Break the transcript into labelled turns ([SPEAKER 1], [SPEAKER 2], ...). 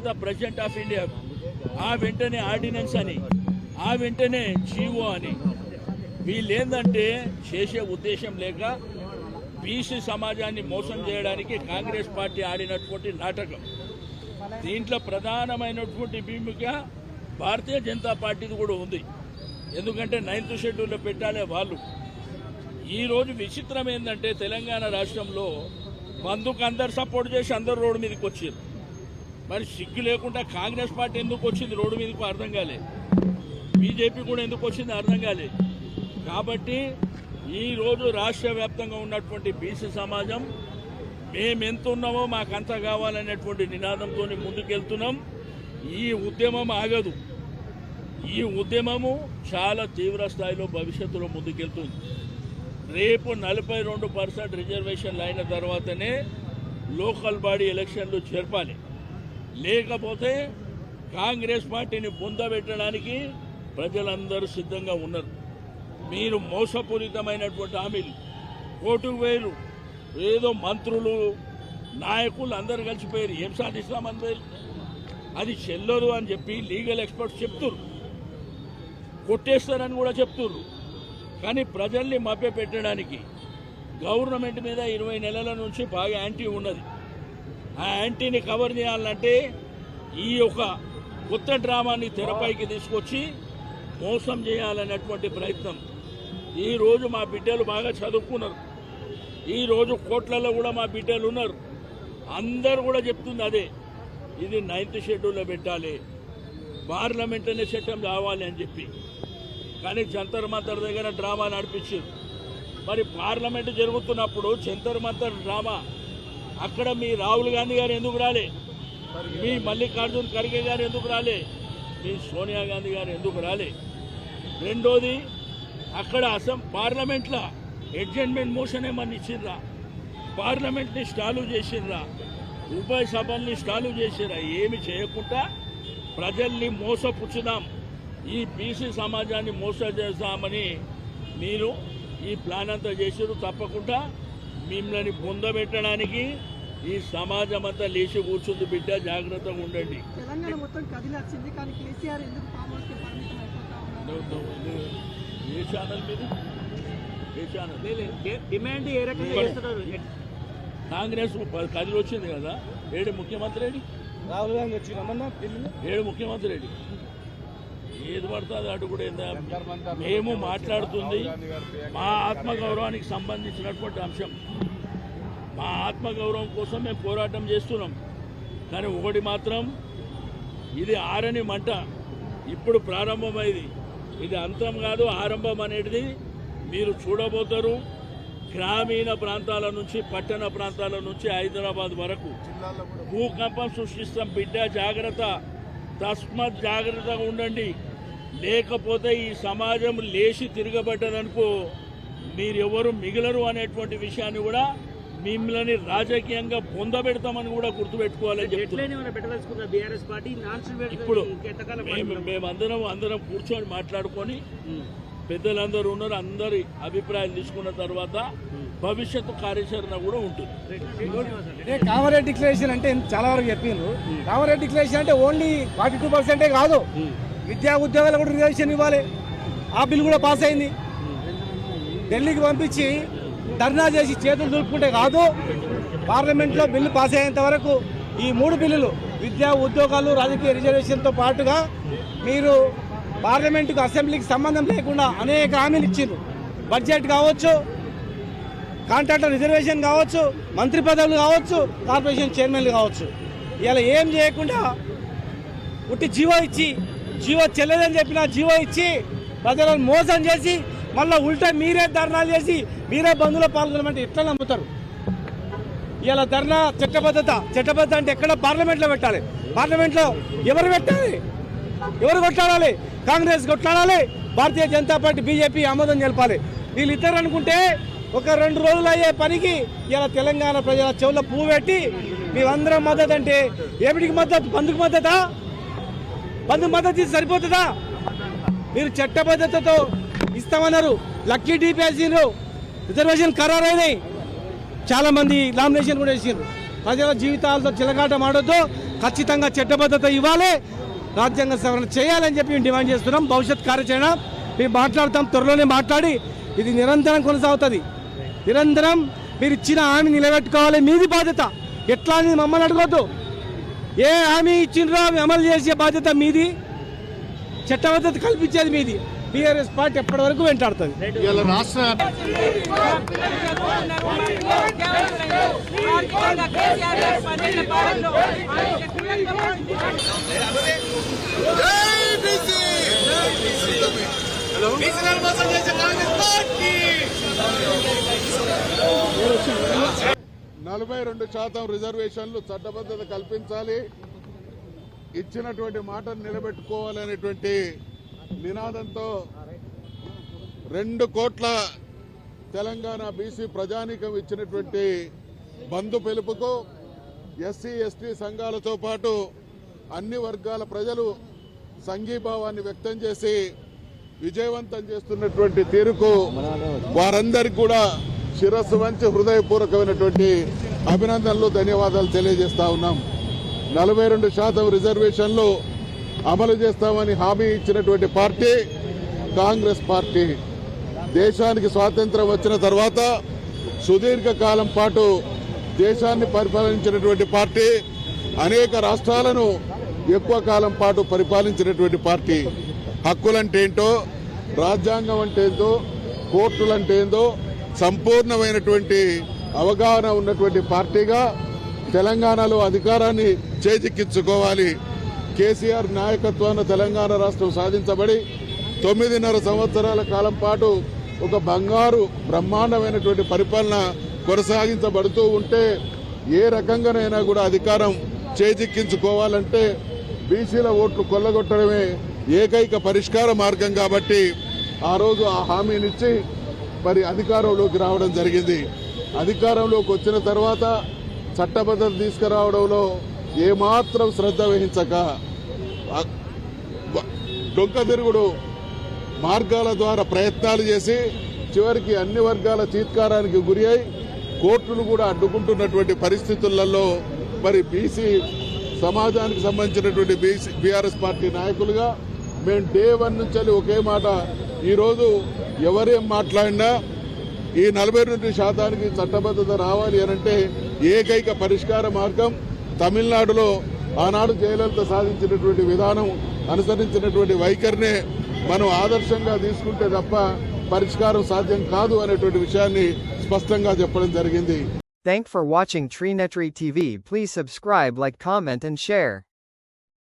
[SPEAKER 1] తర్వాత president of India. ఆ వెంటనే ఆర్డినెన్స్ అని ఆ వెంటనే జీవో అని. వీళ్ళేందంటే చేసే ఉద్దేశం లేక బీసీ సమాజాన్ని మోసం చేయడానికి కాంగ్రెస్ పార్టీ ఆడినటువంటి నాటకం. దీంట్లో ప్రధానమైనటువంటి భూమిక భారతీయ జనతా పార్టీది కూడా ఉంది. ఎందుకంటే నైన్త్ షెడ్యూల్లో పెట్టాలే వాళ్ళు. ఈరోజు విచిత్రం ఏంటంటే తెలంగాణ రాష్ట్రంలో బంధుకు అందరు సపోర్ట్ చేసి అందరు రోడ్డు మీదకి వచ్చారు. మరి సిగ్గు లేకుండా కాంగ్రెస్ పార్టీ ఎందుకు వచ్చింది రోడ్డు మీదకు అర్థం కాలే. బీజేపీ కూడా ఎందుకు వచ్చింది అర్థం కాలే. కాబట్టి ఈరోజు రాష్ట్ర వ్యాప్తంగా ఉన్నటువంటి బీసీ సమాజం మేము ఎంత ఉన్నామో మాకు అంత కావాలనేటువంటి నినాదంతో ముందుకెళ్తున్నాం. ఈ ఉద్యమం ఆగదు. ఈ ఉద్యమము చాలా తీవ్ర స్థాయిలో భవిష్యత్తులో ముందుకెళ్తుంది. రేపు నలభై రెండు పర్సెంట్ రిజర్వేషన్లు అయిన తర్వాతనే లోకల్ బాడీ ఎలక్షన్లు జరపాలి లేకపోతే కాంగ్రెస్ పార్టీని పొందబెట్టడానికి ప్రజలందరూ సిద్ధంగా ఉన్నారు. మీరు మోసపూరితమైనటువంటి హామీలు కోర్టుకు వేలు ఏదో మంత్రులు నాయకులు అందరు కలిసిపోయారు. ఏం సాధిస్తామని వేరు అది చెల్లరు అని చెప్పి లీగల్ ఎక్స్పర్ట్స్ చెప్తున్నారు కొట్టేస్తారని కూడా చెప్తున్నారు కానీ ప్రజల్ని మభ్య పెట్టడానికి గవర్నమెంట్ మీద ఇరవై నెలల నుంచి బాగా యాంటీ ఉన్నది. ఆ యాంటీని కవర్ చేయాలంటే ఈ యొక్క కొత్త డ్రామాని తెరపైకి తీసుకొచ్చి మోసం చేయాలనేటువంటి ప్రయత్నం. ఈరోజు మా బిడ్డలు బాగా చదువుకున్నారు. ఈరోజు కోట్లలో కూడా మా బిడ్డలు ఉన్నారు. అందరు కూడా చెప్తుంది అదే ఇది నైన్త్ షెడ్యూల్లో పెట్టాలి పార్లమెంట్ అనే చట్టం కావాలి అని చెప్పి. కానీ జంతర్ మంతర్ దగ్గర డ్రామా నడిపించారు. మరి పార్లమెంట్ జరుగుతున్నప్పుడు జంతర్ మంతర్ డ్రామా అక్కడ మీ రాహుల్ గాంధీ గారు ఎందుకు రాలే? మీ మల్లికార్జున్ ఖర్గే గారు ఎందుకు రాలే? మీ సోనియా గాంధీ గారు ఎందుకు రాలే? రెండోది అక్కడ అసం పార్లమెంట్లో అడ్జెంట్మెంట్ మోషన్ ఏమన్నా ఇచ్చిర్రా? పార్లమెంట్ని స్టాలు చేసిర్రా? ఉభయ సభల్ని స్టాలు చేసిర్రా? ఏమి చేయకుండా ప్రజల్ని మోసపుచ్చుదాం. ఈ బీసీ సమాజాన్ని మోసం చేస్తామని మీరు ఈ ప్లాన్ అంతా చేసారు తప్పకుండా. మిమ్మల్ని పొందబెట్టడానికి ఈ సమాజం అంతా లేచి కూర్చుంది బిడ్డ జాగ్రత్తగా ఉండండి. ఏ ఛానల్ మీది? ఏ ఛానల్
[SPEAKER 2] డిమాండ్ ఏ రకంగా చేస్తున్నారు?
[SPEAKER 1] కాంగ్రెస్ కదిలి వచ్చింది కదా ఏడు ముఖ్యమంత్రి ఏడి?
[SPEAKER 3] రాహుల్ గాంధీ వచ్చి
[SPEAKER 1] ఏడు ముఖ్యమంత్రి ఏడి? ఏది పడుతుంది అటు కూడా ఏందా మేము మాట్లాడుతుంది మా ఆత్మగౌరవానికి సంబంధించినటువంటి అంశం. మా ఆత్మగౌరవం కోసం మేము పోరాటం చేస్తున్నాం. కానీ ఒకటి మాత్రం ఇది ఆరని మంట. ఇప్పుడు ప్రారంభమైంది. ఇది అంతం కాదు ఆరంభం అనేది మీరు చూడబోతారు గ్రామీణ ప్రాంతాల నుంచి పట్టణ ప్రాంతాల నుంచి హైదరాబాద్ వరకు భూకంపం సృష్టిస్తాం. బిడ్డ జాగ్రత్త తస్మత్ జాగ్రత్తగా ఉండండి. లేకపోతే ఈ సమాజం లేచి తిరగబడ్డదనుకో మీరెవరు మిగలరు అనేటువంటి విషయాన్ని కూడా మిమ్మల్ని రాజకీయంగా పొందబెడతామని కూడా గుర్తుపెట్టుకోవాలని ఇప్పుడు మేము మేమందరం అందరం కూర్చొని మాట్లాడుకొని పెద్దలందరూ ఉన్నారు అందరి అభిప్రాయాలు తీసుకున్న తర్వాత భవిష్యత్తు కార్యాచరణ కూడా ఉంటుంది.
[SPEAKER 3] అంటే కామారెడ్డి డిక్లరేషన్ అంటే చాలా వరకు చెప్పిండ్రు. కామారెడ్డి డిక్లరేషన్ అంటే ఓన్లీ ఫార్టీ టూ పర్సెంటే కాదు. విద్యా ఉద్యోగాలు కూడా రిజర్వేషన్ ఇవ్వాలి. ఆ బిల్ కూడా పాస్ అయింది. ఢిల్లీకి పంపించి ధర్నా చేసి చేతులు దులుపుకుంటే కాదు పార్లమెంట్లో బిల్లు పాస్ అయ్యేంత వరకు ఈ మూడు బిల్లులు విద్యా ఉద్యోగాలు రాజకీయ రిజర్వేషన్తో పాటుగా మీరు పార్లమెంటుకు అసెంబ్లీకి సంబంధం లేకుండా అనేక హామీలు ఇచ్చిండ్రు. బడ్జెట్ కావచ్చు కాంట్రాక్టర్ రిజర్వేషన్ కావచ్చు మంత్రి పదవులు కావచ్చు కార్పొరేషన్ చైర్మన్లు కావచ్చు. ఇలా ఏం చేయకుండా ఉట్టి జీవో ఇచ్చి జీవో చెల్లదని చెప్పిన జీవో ఇచ్చి ప్రజలను మోసం చేసి మళ్ళీ ఉల్టా మీరే ధర్నాలు చేసి మీరే బంధువులో పాల్గొనమంటే ఎట్లా నమ్ముతారు? ఇలా ధర్నా చట్టబద్ధత చట్టబద్ధత అంటే ఎక్కడ పార్లమెంట్లో పెట్టాలి? పార్లమెంట్లో ఎవరు పెట్టాలి? ఎవరు కొట్లాడాలి? కాంగ్రెస్ కొట్లాడాలి? భారతీయ జనతా పార్టీ బీజేపీ ఆమోదం తెలపాలి వీళ్ళిద్దరు అనుకుంటే ఒక రెండు రోజులు అయ్యే పనికి ఇలా తెలంగాణ ప్రజల చెవుల పువ్వు పెట్టి మేమందరం మద్దతు అంటే ఏమిటికి మద్దతు? బంధుకు మద్దతా? బంధు మద్దతు ఇస్తే సరిపోతుందా? మీరు చట్టబద్ధతతో ఇస్తామన్నారు. లక్కీ డిపిఎస్సీలు రిజర్వేషన్ ఖరారైనాయి చాలా మంది నామినేషన్ కూడా వేసారు ప్రజల జీవితాలతో చిలకాటం ఆడొద్దు. ఖచ్చితంగా చట్టబద్ధత ఇవ్వాలి. రాజ్యాంగ సవరణ చేయాలని చెప్పి మేము డిమాండ్ చేస్తున్నాం. భవిష్యత్ కార్యాచరణ మేము మాట్లాడతాం. త్వరలోనే మాట్లాడి ఇది నిరంతరం కొనసాగుతుంది. నిరంతరం మీరు ఇచ్చిన హామీ నిలబెట్టుకోవాలి. మీది బాధ్యత. ఎట్లా అని మమ్మల్ని అడగొద్దు. ఏ హామీ ఇచ్చిండ్రో అవి అమలు చేసే బాధ్యత మీది. చట్టబద్ధత కల్పించేది మీది. బీఆర్ఎస్ పార్టీ ఎప్పటి వరకు వెంటాడుతుంది?
[SPEAKER 4] రాష్ట్ర నలభై రెండు శాతం రిజర్వేషన్లు చట్టబద్ధత కల్పించాలి. ఇచ్చినటువంటి మాటను నిలబెట్టుకోవాలనేటువంటి నినాదంతో రెండు కోట్ల తెలంగాణ బీసీ ప్రజానీకం ఇచ్చినటువంటి బంధు పిలుపుకు ఎస్సీ ఎస్టీ సంఘాలతో పాటు అన్ని వర్గాల ప్రజలు సంఘీభావాన్ని వ్యక్తం చేసి విజయవంతం చేస్తున్నటువంటి తీరుకు వారందరికీ కూడా శిరస్సు వంచి హృదయపూర్వకమైనటువంటి అభినందనలు ధన్యవాదాలు తెలియజేస్తా ఉన్నాం. నలభై రెండు శాతం రిజర్వేషన్లు అమలు చేస్తామని హామీ ఇచ్చినటువంటి పార్టీ కాంగ్రెస్ పార్టీ. దేశానికి స్వాతంత్రం వచ్చిన తర్వాత సుదీర్ఘ కాలం పాటు దేశాన్ని పరిపాలించినటువంటి పార్టీ అనేక రాష్ట్రాలను ఎక్కువ కాలం పాటు పరిపాలించినటువంటి పార్టీ. హక్కులంటే ఏంటో రాజ్యాంగం అంటే ఏందో కోర్టులంటే ఏందో సంపూర్ణమైనటువంటి అవగాహన ఉన్నటువంటి పార్టీగా తెలంగాణలో అధికారాన్ని చేజిక్కించుకోవాలి. కేసీఆర్ నాయకత్వాన తెలంగాణ రాష్ట్రం సాధించబడి తొమ్మిదిన్నర సంవత్సరాల కాలం పాటు ఒక బంగారు బ్రహ్మాండమైనటువంటి పరిపాలన కొనసాగించబడుతూ ఉంటే ఏ రకంగానైనా కూడా అధికారం చేజిక్కించుకోవాలంటే బీసీల ఓట్లు కొల్లగొట్టడమే ఏకైక పరిష్కార మార్గం కాబట్టి ఆ రోజు ఆ హామీనిచ్చి మరి అధికారంలోకి రావడం జరిగింది. అధికారంలోకి వచ్చిన తర్వాత చట్టబద్ధత తీసుకురావడంలో ఏమాత్రం శ్రద్ధ వహించక డొంక తిరుగుడు మార్గాల ద్వారా ప్రయత్నాలు చేసి చివరికి అన్ని వర్గాల చీత్కారానికి గురి అయి కోర్టులు కూడా అడ్డుకుంటున్నటువంటి పరిస్థితులలో మరి బీసీ సమాజానికి సంబంధించినటువంటి బీసీ బీఆర్ఎస్ పార్టీ నాయకులుగా మేము డే వన్ నుంచి ఒకే మాట ఈరోజు ఎవరేం మాట్లాడినా ఈ నలభై రెండు శాతానికి చట్టబద్ధత రావాలి అనంటే ఏకైక పరిష్కార మార్గం తమిళనాడులో ఆనాడు జయలలిత సాధించినటువంటి విధానం అనుసరించినటువంటి వైఖరినే మనం ఆదర్శంగా తీసుకుంటే తప్ప పరిష్కారం సాధ్యం కాదు అనేటువంటి విషయాన్ని స్పష్టంగా చెప్పడం జరిగింది
[SPEAKER 5] Thank for watching నెట్రీ TV. Please subscribe, like, comment and share.